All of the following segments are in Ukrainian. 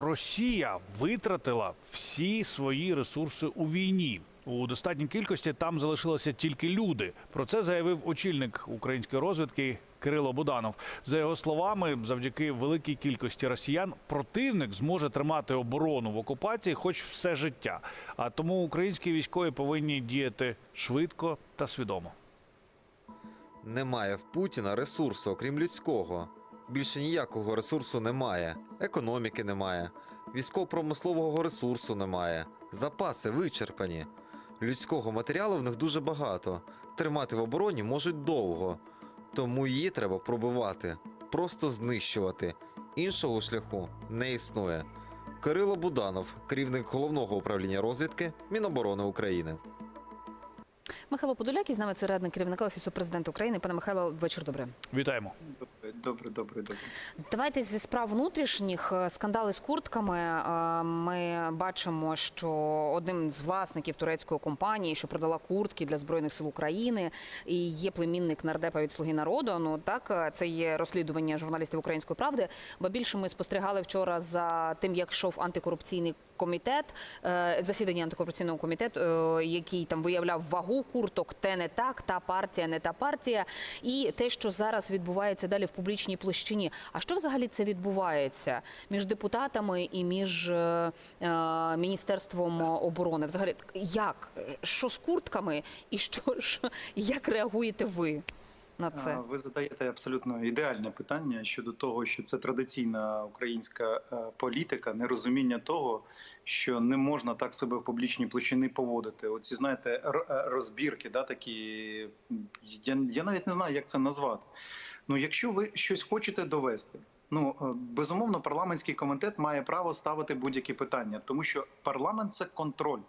Росія витратила всі свої ресурси у війні. У достатній кількості там залишилися тільки люди. Про це заявив очільник української розвідки Кирило Буданов. За його словами, завдяки великій кількості росіян противник зможе тримати оборону в окупації, хоч все життя. А тому українські військові повинні діяти швидко та свідомо. Немає в Путіна ресурсу, окрім людського. Більше ніякого ресурсу немає. Економіки немає, військово-промислового ресурсу немає. Запаси вичерпані. Людського матеріалу в них дуже багато. Тримати в обороні можуть довго. Тому її треба пробивати, просто знищувати. Іншого шляху не існує. Кирило Буданов, керівник головного управління розвідки Міноборони України. Михайло Подоляк із нами це радник керівника офісу президента України. Пане Михайло, вечір добре. Вітаємо. Добре, добре, добре. Давайте зі справ внутрішніх е, скандали з куртками. Е, Ми бачимо, що одним з власників турецької компанії, що продала куртки для збройних сил України, і є племінник нардепа від Слуги народу. Ну так е, це є розслідування журналістів Української правди. Бо більше ми спостерігали вчора за тим, як йшов антикорупційний комітет, е, засідання антикорупційного комітету, е, який там виявляв вагу курток, те не так, та партія, не та партія, і те, що зараз відбувається далі в публічній площині. А що взагалі це відбувається між депутатами і між е, міністерством оборони? Взагалі, як що з куртками, і що ж як реагуєте ви на це? Ви задаєте абсолютно ідеальне питання щодо того, що це традиційна українська е, політика, нерозуміння того, що не можна так себе в публічній площині поводити. Оці знаєте, е, розбірки, да, такі я, я навіть не знаю, як це назвати. Ну, якщо ви щось хочете довести. Ну е, безумовно, парламентський комітет має право ставити будь-які питання, тому що парламент це контроль.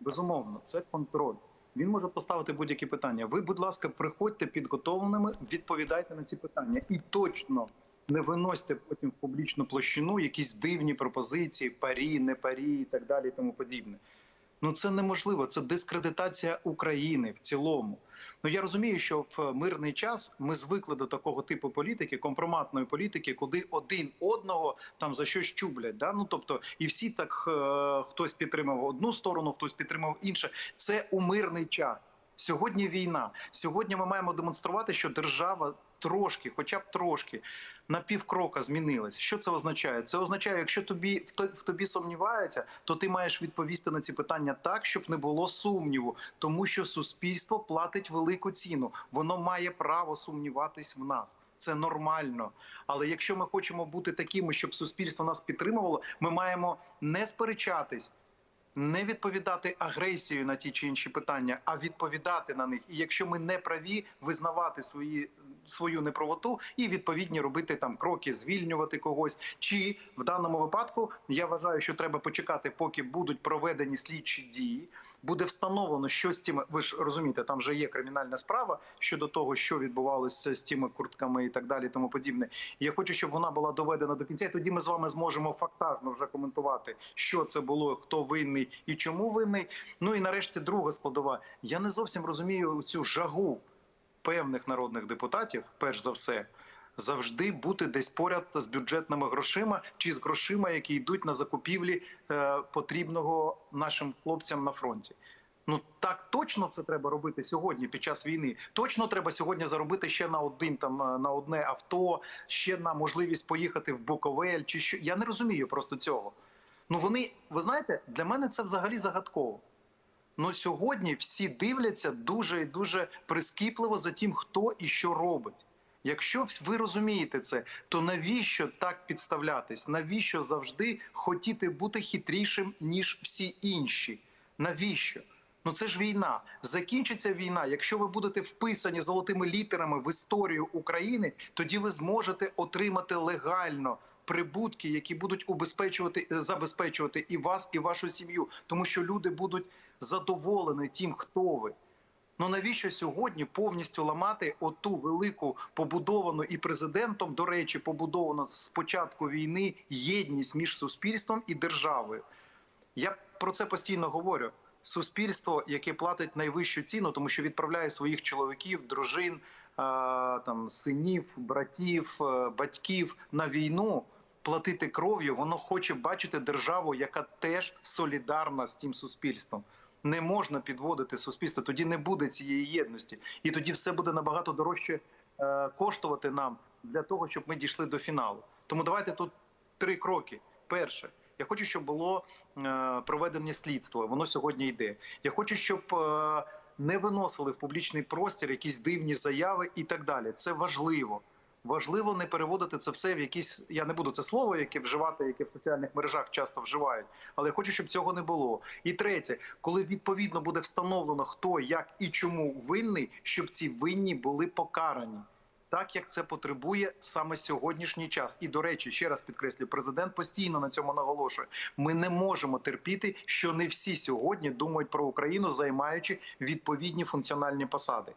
Безумовно, це контроль. Він може поставити будь-які питання. Ви, будь ласка, приходьте підготовленими, відповідайте на ці питання і точно не виносьте потім в публічну площину якісь дивні пропозиції, парі, не парі і так далі, і тому подібне. Ну це неможливо. Це дискредитація України в цілому. Ну я розумію, що в мирний час ми звикли до такого типу політики, компроматної політики, куди один одного там за щось чублять. Да? Ну тобто, і всі так е, хтось підтримав одну сторону, хтось підтримав інше. Це у мирний час. Сьогодні війна. Сьогодні ми маємо демонструвати, що держава трошки, хоча б трошки, на півкрока змінилась. Що це означає? Це означає, якщо тобі в тобі сумніваються, то ти маєш відповісти на ці питання так, щоб не було сумніву, тому що суспільство платить велику ціну. Воно має право сумніватись в нас. Це нормально. Але якщо ми хочемо бути такими, щоб суспільство нас підтримувало, ми маємо не сперечатись. Не відповідати агресією на ті чи інші питання, а відповідати на них. І якщо ми не праві, визнавати свої свою неправоту і відповідні робити там кроки, звільнювати когось. Чи в даному випадку я вважаю, що треба почекати, поки будуть проведені слідчі дії, буде встановлено, що з тими. Ви ж розумієте, там вже є кримінальна справа щодо того, що відбувалося з тими куртками і так далі, тому подібне. Я хочу, щоб вона була доведена до кінця. І тоді ми з вами зможемо фактажно вже коментувати, що це було, хто винний і чому винний. Ну і нарешті друга складова. Я не зовсім розумію цю жагу певних народних депутатів, перш за все, завжди бути десь поряд з бюджетними грошима чи з грошима, які йдуть на закупівлі е, потрібного нашим хлопцям на фронті. Ну так точно це треба робити сьогодні під час війни. Точно треба сьогодні заробити ще на один там е, на одне авто, ще на можливість поїхати в Буковель. Чи що я не розумію просто цього. Ну вони, ви знаєте, для мене це взагалі загадково. Ну сьогодні всі дивляться дуже і дуже прискіпливо за тим, хто і що робить. Якщо ви розумієте це, то навіщо так підставлятись? Навіщо завжди хотіти бути хитрішим ніж всі інші? Навіщо? Ну це ж війна. Закінчиться війна. Якщо ви будете вписані золотими літерами в історію України, тоді ви зможете отримати легально прибутки, які будуть убезпечувати забезпечувати і вас, і вашу сім'ю, тому що люди будуть задоволені тим, хто ви. Ну навіщо сьогодні повністю ламати оту велику побудовану і президентом, до речі, побудовану з початку війни єдність між суспільством і державою? Я про це постійно говорю. Суспільство, яке платить найвищу ціну, тому що відправляє своїх чоловіків, дружин, там синів, братів, е, батьків на війну. Платити кров'ю, воно хоче бачити державу, яка теж солідарна з тим суспільством. Не можна підводити суспільство, тоді не буде цієї єдності, і тоді все буде набагато дорожче е, коштувати нам для того, щоб ми дійшли до фіналу. Тому давайте тут три кроки. Перше, я хочу, щоб було е, проведення слідство. Воно сьогодні йде. Я хочу, щоб е, не виносили в публічний простір якісь дивні заяви і так далі. Це важливо. Важливо не переводити це все в якісь. Я не буду це слово, яке вживати, яке в соціальних мережах часто вживають, але я хочу, щоб цього не було. І третє, коли відповідно буде встановлено, хто як і чому винний, щоб ці винні були покарані. Так як це потребує саме сьогоднішній час, і до речі, ще раз підкреслю, президент постійно на цьому наголошує. Ми не можемо терпіти, що не всі сьогодні думають про Україну, займаючи відповідні функціональні посади.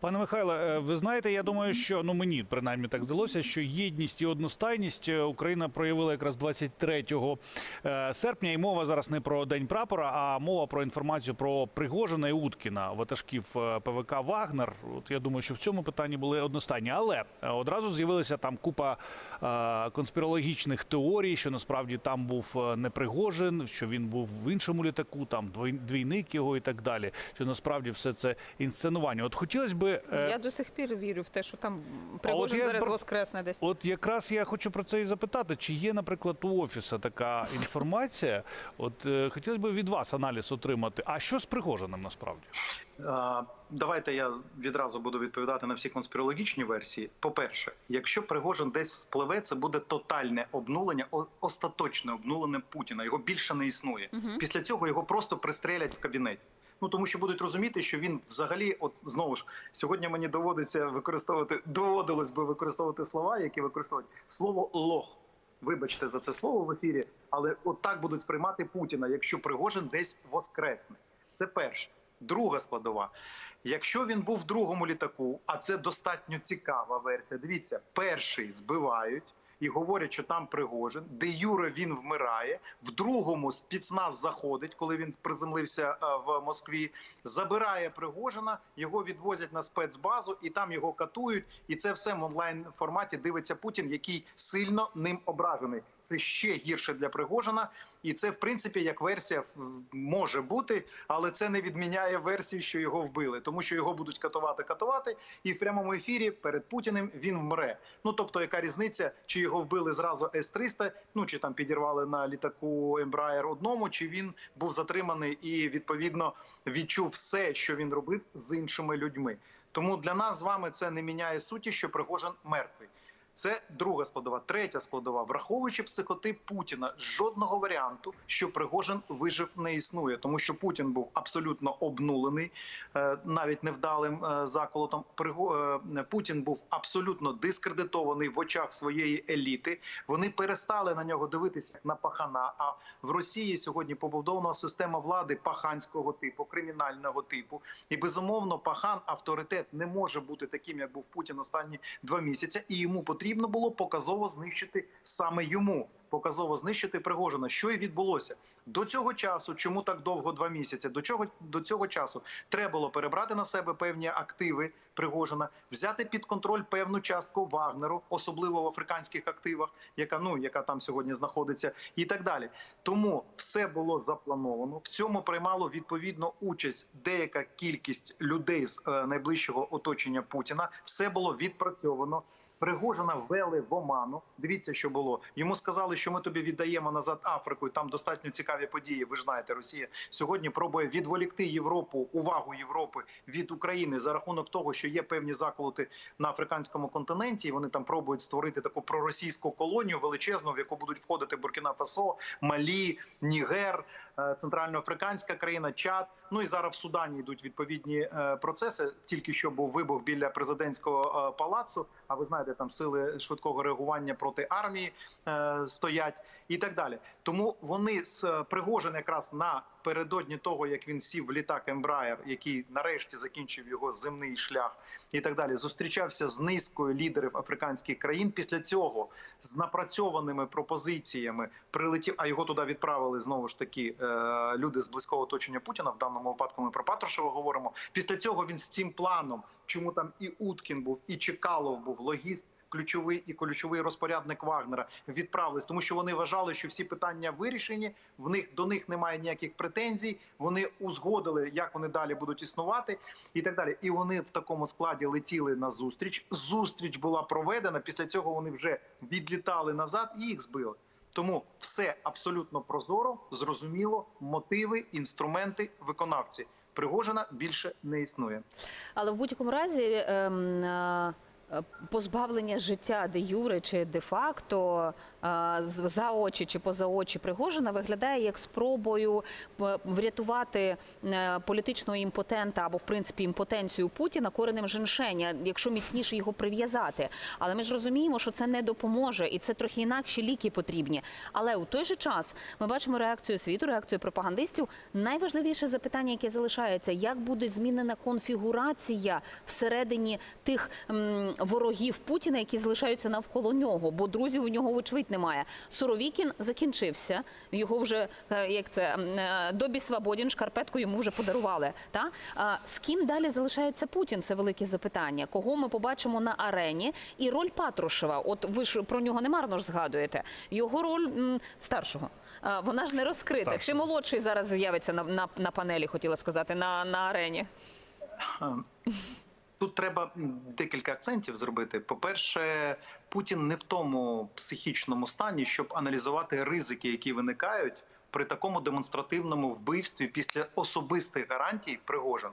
Пане Михайле, е, ви знаєте, я думаю, що ну мені принаймні так здалося, що єдність і одностайність е, Україна проявила якраз 23 е, серпня. І мова зараз не про день прапора, а мова про інформацію про Пригожина і Уткіна, ватажків ПВК Вагнер. От я думаю, що в цьому питанні були одностайні. Але одразу з'явилася там купа конспірологічних теорій, що насправді там був е, не Пригожин, що він був в іншому літаку, там двійник його і так далі. Що насправді все це інсценування. От хотілося би. е, Я до сих пір вірю в те, що там Пригожин зараз про- воскресне десь. От якраз я хочу про це і запитати, чи є, наприклад, у офіса така інформація? От е, хотілося б від вас аналіз отримати. А що з Пригожиним насправді? Давайте я відразу буду відповідати на всі конспірологічні версії. По-перше, якщо Пригожин десь спливе, це буде тотальне обнулення, остаточне обнулення Путіна. Його більше не існує. Після цього його просто пристрелять в кабінеті. Ну тому що будуть розуміти, що він взагалі, от знову ж сьогодні мені доводиться використовувати, доводилось би використовувати слова, які використовують слово лох. Вибачте за це слово в ефірі, але от так будуть сприймати Путіна, якщо Пригожин десь воскресне. Це перше. Друга складова. Якщо він був в другому літаку, а це достатньо цікава версія. Дивіться, перший збивають і говорять, що там Пригожин, де Юре він вмирає. В другому спецназ заходить, коли він приземлився е, в Москві, забирає Пригожина, його відвозять на спецбазу, і там його катують. І це все в онлайн форматі дивиться Путін, який сильно ним ображений. Це ще гірше для Пригожина, і це в принципі як версія може бути, але це не відміняє версію, що його вбили, тому що його будуть катувати, катувати, і в прямому ефірі перед Путіним він вмре. Ну тобто, яка різниця, чи його вбили зразу С-300, ну чи там підірвали на літаку Embraer одному, чи він був затриманий і відповідно відчув все, що він робив з іншими людьми. Тому для нас з вами це не міняє суті, що Пригожин мертвий. Це друга складова, третя складова. Враховуючи психотип Путіна, жодного варіанту, що Пригожин вижив, не існує, тому що Путін був абсолютно обнулений, е, навіть невдалим е, заколотом. Е, Путін був абсолютно дискредитований в очах своєї еліти. Вони перестали на нього дивитися як на пахана. А в Росії сьогодні побудована система влади паханського типу, кримінального типу. І безумовно, пахан авторитет не може бути таким, як був Путін останні два місяці, і йому потрібно було показово знищити саме йому. Показово знищити Пригожина. Що і відбулося до цього часу. Чому так довго два місяці? До чого до цього часу треба було перебрати на себе певні активи Пригожина, взяти під контроль певну частку Вагнеру, особливо в африканських активах, яка ну яка там сьогодні знаходиться, і так далі. Тому все було заплановано. В цьому приймало відповідно участь деяка кількість людей з е, найближчого оточення Путіна. Все було відпрацьовано. Пригожина ввели в оману. Дивіться, що було. Йому сказали, що ми тобі віддаємо назад Африку. і Там достатньо цікаві події. Ви ж знаєте, Росія сьогодні пробує відволікти Європу, увагу Європи від України за рахунок того, що є певні заколоти на африканському континенті. І вони там пробують створити таку проросійську колонію величезну, в яку будуть входити Буркіна Фасо, Малі, Нігер, Центральноафриканська країна, Чад. Ну і зараз в Судані йдуть відповідні е, процеси. Тільки що був вибух біля президентського е, палацу. А ви знаєте, там сили швидкого реагування проти армії е, стоять і так далі. Тому вони з е, Пригожин якраз напередодні того, як він сів в літак Ембраєр, який нарешті закінчив його земний шлях, і так далі, зустрічався з низкою лідерів африканських країн. Після цього з напрацьованими пропозиціями прилетів, а його туди відправили знову ж таки е, люди з близького оточення Путіна. В даному випадку ми про Патрушева говоримо. Після цього він з цим планом, чому там і Уткін був, і Чекалов був логіст. Ключовий і ключовий розпорядник Вагнера відправились, тому що вони вважали, що всі питання вирішені. В них до них немає ніяких претензій. Вони узгодили, як вони далі будуть існувати, і так далі. І вони в такому складі летіли на зустріч. Зустріч була проведена. Після цього вони вже відлітали назад і їх збили. Тому все абсолютно прозоро, зрозуміло, мотиви, інструменти, виконавці. Пригожина більше не існує. Але в будь-якому разі ем, е, позбавлення життя де юре чи де факто е, за очі чи поза очі Пригожина виглядає як спробою е, врятувати е, політичного імпотента або в принципі імпотенцію Путіна коренем женшеня, якщо міцніше його прив'язати. Але ми ж розуміємо, що це не допоможе, і це трохи інакші ліки потрібні. Але у той же час ми бачимо реакцію світу, реакцію пропагандистів. Найважливіше запитання, яке залишається, як буде змінена конфігурація всередині тих ворогів Путіна, які залишаються навколо нього, бо друзів у нього вочевидь немає. Суровікін закінчився. Його вже е, як це е, Добі Свободін, шкарпетку йому вже подарували. Та з ким далі залишається Путін? Це велике запитання. Кого ми побачимо на арені? І роль Патрушева. От ви ж про нього немарно ж згадуєте. Його роль м, старшого. Вона ж не розкрита. Старшого. Чи молодший зараз з'явиться на, на, на панелі? Хотіла сказати на, на арені. Тут треба декілька акцентів зробити. По-перше, Путін не в тому психічному стані, щоб аналізувати ризики, які виникають при такому демонстративному вбивстві після особистих гарантій Пригожин.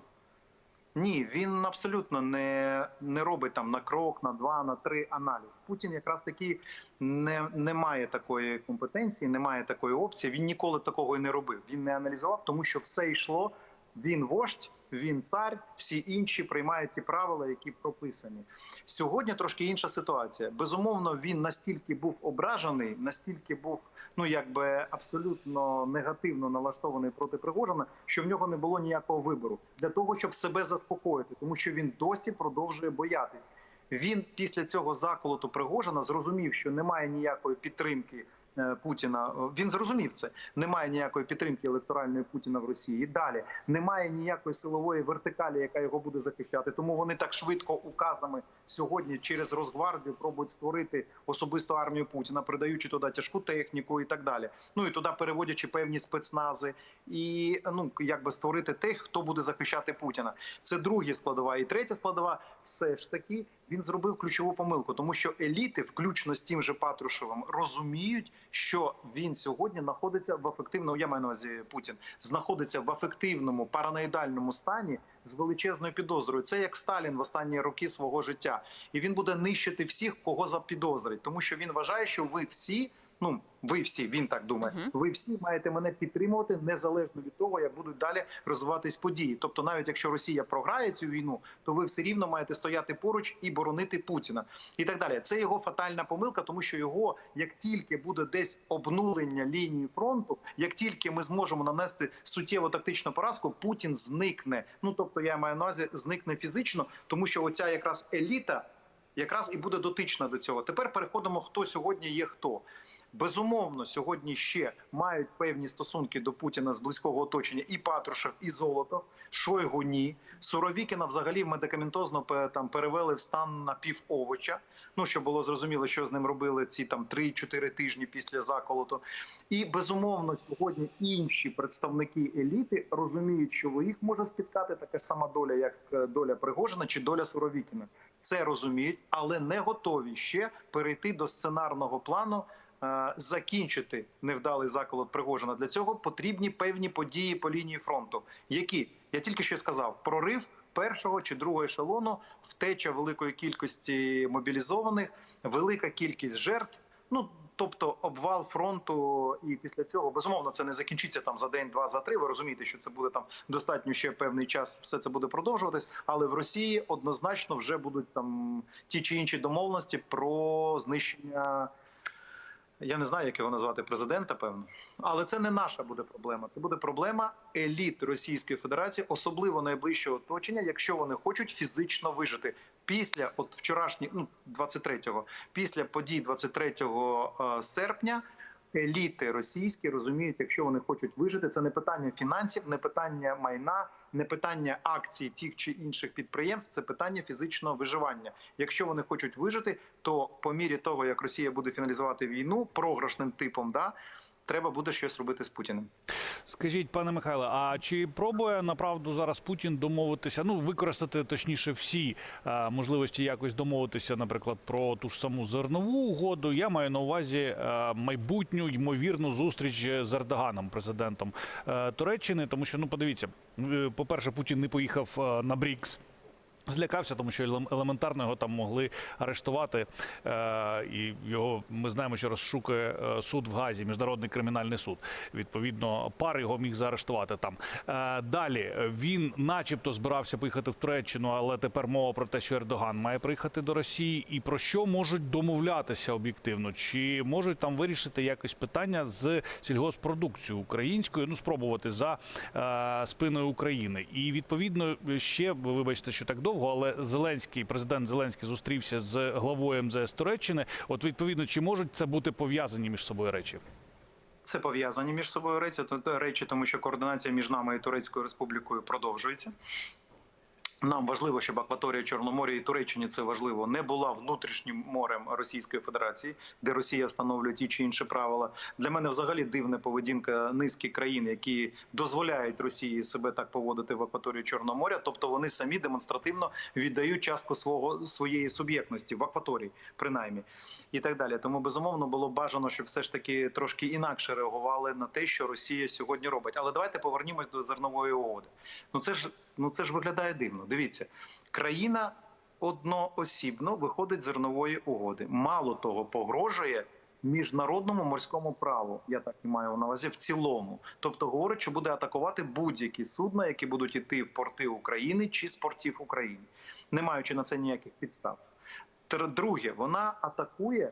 Ні, він абсолютно не, не робить там на крок, на два, на три аналіз. Путін якраз таки не, не має такої компетенції, не має такої опції. Він ніколи такого і не робив. Він не аналізував, тому що все йшло. Він вождь, він цар, всі інші приймають ті правила, які прописані. Сьогодні трошки інша ситуація. Безумовно, він настільки був ображений, настільки був ну якби абсолютно негативно налаштований проти Пригожина, що в нього не було ніякого вибору для того, щоб себе заспокоїти, тому що він досі продовжує боятись. Він після цього заколоту Пригожина зрозумів, що немає ніякої підтримки Путіна. Він зрозумів це. Немає ніякої підтримки електоральної Путіна в Росії. Далі немає ніякої силової вертикалі, яка його буде захищати. Тому вони так швидко указами сьогодні через Росгвардію пробують створити особисту армію Путіна, передаючи туди тяжку техніку і так далі. Ну і туди переводячи певні спецнази, і ну якби створити тих, хто буде захищати Путіна. Це друга складова. І третя складова, все ж таки, він зробив ключову помилку, тому що еліти, включно з тим же Патрушевим, розуміють, що він сьогодні знаходиться в ефективному, я маю на увазі Путін, знаходиться в ефективному параноїдальному стані з величезною підозрою. Це як Сталін в останні роки свого життя, і він буде нищити всіх, кого запідозрить, тому що він вважає, що ви всі. Ну, ви всі, він так думає. Мгм. Ви всі маєте мене підтримувати незалежно від того, як будуть далі розвиватись події. Тобто, навіть якщо Росія програє цю війну, то ви все рівно маєте стояти поруч і боронити Путіна, і так далі. Це його фатальна помилка, тому що його, як тільки буде десь обнулення лінії фронту, як тільки ми зможемо нанести суттєву тактичну поразку, Путін зникне. Ну тобто, я маю на увазі, зникне фізично, тому що оця якраз еліта. Якраз і буде дотична до цього. Тепер переходимо, хто сьогодні є хто. Безумовно, сьогодні ще мають певні стосунки до Путіна з близького оточення і Патрушев, і Золото, Шойгу ні. Суровікіна взагалі медикаментозно там перевели в стан напівовоча. Ну щоб було зрозуміло, що з ним робили ці там 3-4 тижні після заколоту. І безумовно, сьогодні інші представники еліти розуміють, що їх може спіткати така ж сама доля, як е, доля Пригожина чи доля Суровікіна. Це розуміють, але не готові ще перейти до сценарного плану. Е, Закінчити невдалий заколот Пригожина для цього потрібні певні події по лінії фронту, які я тільки що сказав: прорив першого чи другого ешелону, втеча великої кількості мобілізованих, велика кількість жертв. Ну тобто обвал фронту, і після цього безумовно це не закінчиться там за день, два, за три. Ви розумієте, що це буде там достатньо ще певний час. Все це буде продовжуватись. Але в Росії однозначно вже будуть там ті чи інші домовленості про знищення. Я не знаю, як його назвати президента, певно, але це не наша буде проблема. Це буде проблема еліт Російської Федерації, особливо найближчого оточення, якщо вони хочуть фізично вижити після от вчорашніх, ну 23-го, після подій 23 е, серпня. Еліти російські розуміють, якщо вони хочуть вижити, це не питання фінансів, не питання майна, не питання акцій тих чи інших підприємств, це питання фізичного виживання. Якщо вони хочуть вижити, то по мірі того, як Росія буде фіналізувати війну програшним типом, да треба буде щось робити з Путіним. Скажіть, пане Михайле, а чи пробує направду зараз Путін домовитися? Ну використати точніше всі е, можливості якось домовитися, наприклад, про ту ж саму зернову угоду? Я маю на увазі е, майбутню ймовірну зустріч з Ердоганом, президентом е, Туреччини, тому що ну подивіться, е, по перше, Путін не поїхав е, на Брікс. Злякався, тому що елем- елементарно його там могли арештувати. Е, і його ми знаємо, що розшукує е, суд в Газі, міжнародний кримінальний суд. Відповідно, пар його міг заарештувати там. Е, далі він, начебто, збирався поїхати в Туреччину, але тепер мова про те, що Ердоган має приїхати до Росії. І про що можуть домовлятися об'єктивно? Чи можуть там вирішити якось питання з сільгоспродукцією українською? Ну спробувати за спиною України. І відповідно ще вибачте, що так довго, але Зеленський, президент Зеленський зустрівся з главою МЗС Туреччини. От відповідно, чи можуть це бути пов'язані між собою речі? Це пов'язані між собою речі, речі, тому що координація між нами і Турецькою республікою продовжується. Нам важливо, щоб акваторія Чорноморя і Туреччині це важливо не була внутрішнім морем Російської Федерації, де Росія встановлює ті чи інші правила. Для мене взагалі дивна поведінка низки країн, які дозволяють Росії себе так поводити в акваторії Чорноморя. Тобто вони самі демонстративно віддають частку свого своєї суб'єктності в акваторії, принаймні, і так далі. Тому безумовно було бажано, щоб все ж таки трошки інакше реагували на те, що Росія сьогодні робить. Але давайте повернімось до зернової угоди. Ну це ж ну це ж виглядає дивно. Дивіться, країна одноосібно виходить з зернової угоди. Мало того, погрожує міжнародному морському праву. Я так і маю на увазі в цілому. Тобто говорить, що буде атакувати будь-які судна, які будуть іти в порти України чи з портів України, не маючи на це ніяких підстав. Друге, вона атакує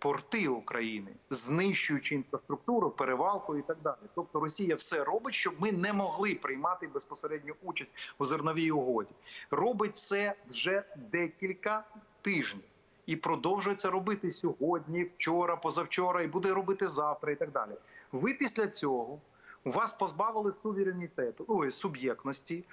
порти України, знищуючи інфраструктуру, перевалку і так далі. Тобто Росія все робить, щоб ми не могли приймати безпосередню участь у зерновій угоді. Робить це вже декілька тижнів. І продовжує це робити сьогодні, вчора, позавчора, і буде робити завтра, і так далі. Ви після цього вас позбавили суверенітету, ой, суб'єктності,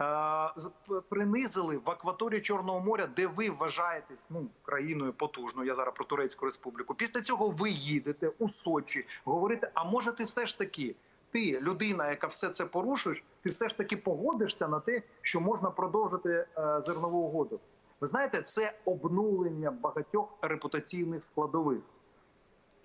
е, принизили в акваторії Чорного моря, де ви вважаєтесь ну, країною потужною. Я зараз про Турецьку республіку. Після цього ви їдете у Сочі, говорите, а може ти все ж таки. Ти, людина, яка все це порушуєш, ти все ж таки погодишся на те, що можна продовжити е, зернову угоду. Ви знаєте, це обнулення багатьох репутаційних складових.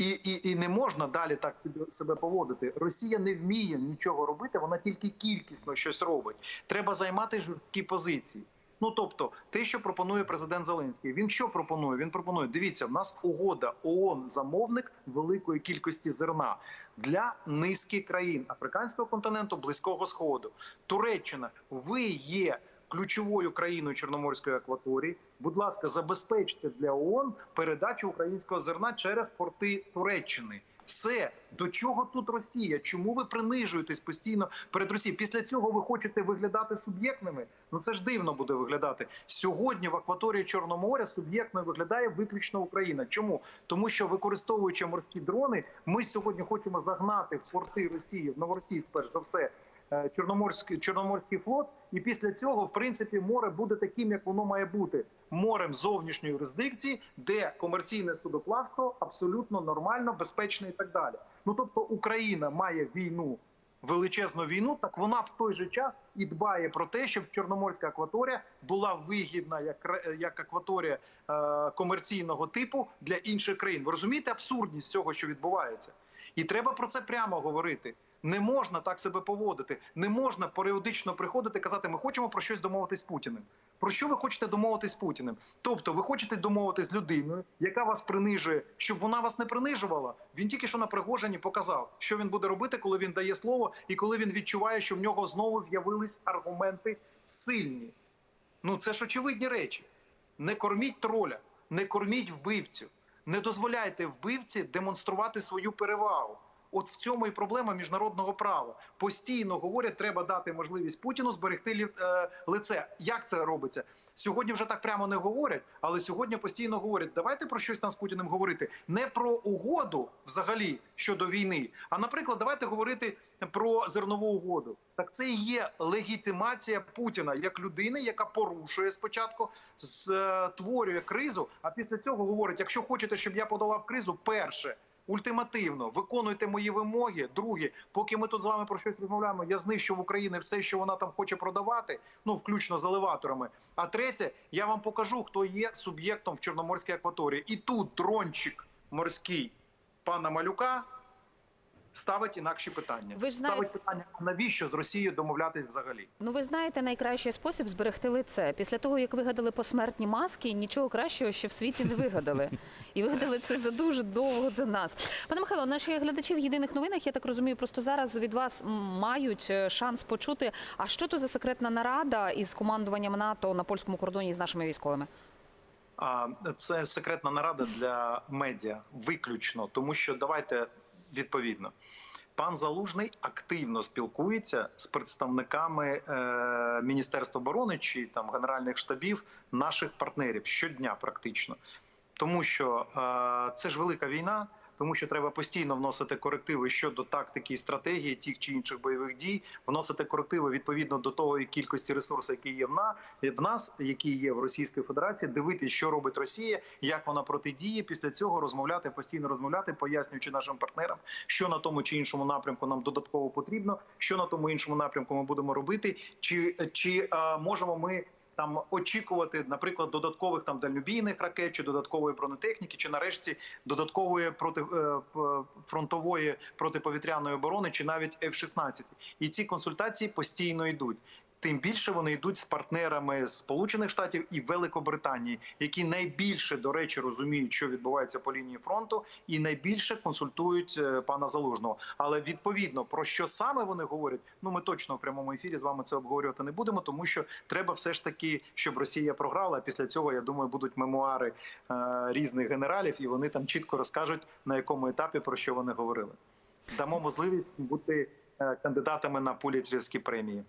І, і, і не можна далі так себе, поводити. Росія не вміє нічого робити, вона тільки кількісно щось робить. Треба займати жорсткі позиції. Ну тобто, те, що пропонує президент Зеленський, він що пропонує? Він пропонує: дивіться, в нас угода ООН замовник великої кількості зерна для низки країн африканського континенту, близького сходу. Туреччина, ви є ключовою країною Чорноморської акваторії. Будь ласка, забезпечте для ООН передачу українського зерна через порти Туреччини. Все до чого тут Росія? Чому ви принижуєтесь постійно перед Росією? Після цього ви хочете виглядати суб'єктними? Ну це ж дивно буде виглядати сьогодні. В акваторії Чорного моря суб'єктною виглядає виключно Україна. Чому? Тому що використовуючи морські дрони, ми сьогодні хочемо загнати в порти Росії в Новоросійськ, перш за все, е, Чорноморський Чорноморський флот, і після цього, в принципі, море буде таким, як воно має бути морем зовнішньої юрисдикції, де комерційне судоплавство абсолютно нормально, безпечне і так далі. Ну тобто, Україна має війну. Величезну війну, так вона в той же час і дбає про те, щоб Чорноморська акваторія була вигідна як, як акваторія е, комерційного типу для інших країн. Ви розумієте абсурдність всього, що відбувається, і треба про це прямо говорити. Не можна так себе поводити. Не можна періодично приходити і казати, ми хочемо про щось домовитись з Путіним. Про що ви хочете домовитись з Путіним? Тобто, ви хочете домовитись з людиною, яка вас принижує, щоб вона вас не принижувала. Він тільки що на Пригожині показав, що він буде робити, коли він дає слово, і коли він відчуває, що в нього знову з'явились аргументи сильні. Ну це ж очевидні речі. Не корміть троля, не корміть вбивцю, не дозволяйте вбивці демонструвати свою перевагу. От в цьому і проблема міжнародного права. Постійно говорять, треба дати можливість Путіну зберегти е, лице. Як це робиться? Сьогодні вже так прямо не говорять, але сьогодні постійно говорять: давайте про щось там з Путіним говорити. Не про угоду взагалі щодо війни, а наприклад, давайте говорити про зернову угоду. Так це і є легітимація Путіна як людини, яка порушує спочатку, створює кризу. А після цього говорить: якщо хочете, щоб я подолав кризу, перше. Ультимативно виконуйте мої вимоги. Друге, поки ми тут з вами про щось розмовляємо, я знищу в Україні все, що вона там хоче продавати, ну включно з елеваторами. А третє, я вам покажу, хто є суб'єктом в Чорноморській акваторії. І тут дрончик морський пана Малюка ставить інакші питання. Ви ж ставить питання, навіщо з Росією домовлятись взагалі? Ну, ви знаєте, найкращий спосіб зберегти лице. Після того, як вигадали посмертні маски, нічого кращого ще в світі не вигадали. І вигадали це за дуже довго за нас. Пане Михайло, наші глядачі в єдиних новинах, я так розумію, просто зараз від вас мають е, шанс почути. А що то за секретна нарада із командуванням НАТО на польському кордоні з нашими військовими? Це секретна нарада для медіа виключно, тому що давайте відповідно. Пан Залужний активно спілкується з представниками е, Міністерства оборони чи там генеральних штабів наших партнерів щодня, практично, тому що е, це ж велика війна. Тому що треба постійно вносити корективи щодо тактики і стратегії тих чи інших бойових дій, вносити корективи відповідно до того кількості ресурсів, які є в на в нас, які є в Російській Федерації, дивитися, що робить Росія, як вона протидіє. Після цього розмовляти, постійно розмовляти, пояснюючи нашим партнерам, що на тому чи іншому напрямку нам додатково потрібно, що на тому іншому напрямку ми будемо робити, чи, чи е, можемо ми. Там очікувати, наприклад, додаткових там дальнобійних ракет, чи додаткової бронетехніки, чи нарешті додаткової проти е, фронтової протиповітряної оборони, чи навіть F-16. І ці консультації постійно йдуть. Тим більше вони йдуть з партнерами Сполучених Штатів і Великобританії, які найбільше до речі розуміють, що відбувається по лінії фронту, і найбільше консультують е, пана Залужного. Але відповідно про що саме вони говорять, ну ми точно в прямому ефірі з вами це обговорювати не будемо, тому що треба все ж таки, щоб Росія програла. А після цього я думаю, будуть мемуари е, різних генералів, і вони там чітко розкажуть на якому етапі про що вони говорили. Дамо можливість бути кандидатами на пулітрівські премії.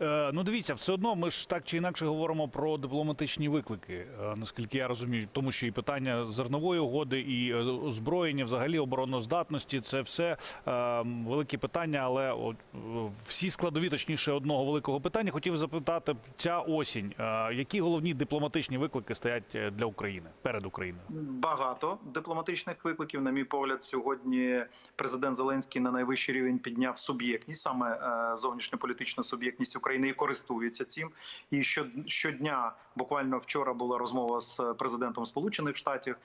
Е, ну дивіться, все одно ми ж так чи інакше говоримо про дипломатичні виклики, е, наскільки я розумію, тому що і питання зернової угоди, і е, озброєння, взагалі обороноздатності це все е, великі питання, але от, е, всі складові, точніше, одного великого питання. Хотів запитати ця осінь, е, які головні дипломатичні виклики стоять е, для України перед Україною? Багато дипломатичних викликів. На мій погляд, сьогодні президент Зеленський на найвищий рівень підняв суб'єктність, саме зовнішньополітична зовнішньополітичну суб'єктність України і користується цим. І щодня, буквально вчора була розмова з президентом Сполучених Штатів.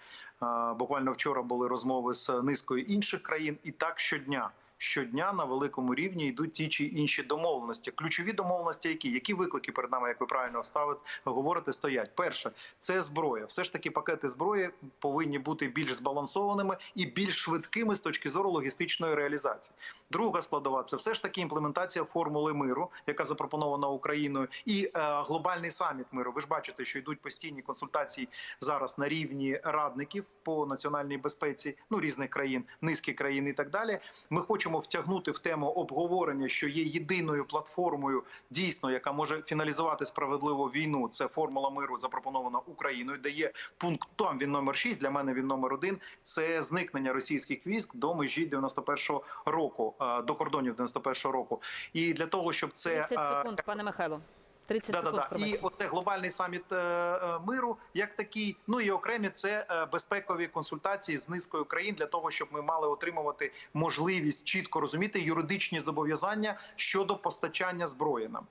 е, Буквально вчора були розмови з низкою інших країн, і так щодня. Щодня на великому рівні йдуть ті чи інші домовленості. Ключові домовленості, які які виклики перед нами, як ви правильно вставите, говорите, стоять. Перше, це зброя. Все ж таки, пакети зброї повинні бути більш збалансованими і більш швидкими з точки зору логістичної реалізації. Друга складова це все ж таки імплементація формули миру, яка запропонована Україною, і е, глобальний саміт миру. Ви ж бачите, що йдуть постійні консультації зараз на рівні радників по національній безпеці ну різних країн, низки країн і так далі. Ми хочемо втягнути в тему обговорення, що є єдиною платформою, дійсно, яка може фіналізувати справедливу війну. Це формула миру, запропонована Україною, де є пункт там він номер 6, Для мене він номер один. Це зникнення російських військ до межі 91-го року, е, до кордонів 91-го року. І для того, щоб це 30 е, секунд, пане Михайло. 30 Да, да, секунд. да. І оце глобальний саміт е, е, миру, як такий. Ну і окремі це е, безпекові консультації з низкою країн для того, щоб ми мали отримувати можливість чітко розуміти юридичні зобов'язання щодо постачання зброї нам.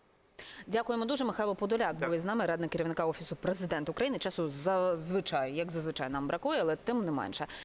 Дякуємо дуже. Михайло Подоляк був із нами, радник керівника офісу президента України. Часу зазвичай, як зазвичай, нам бракує, але тим не менше.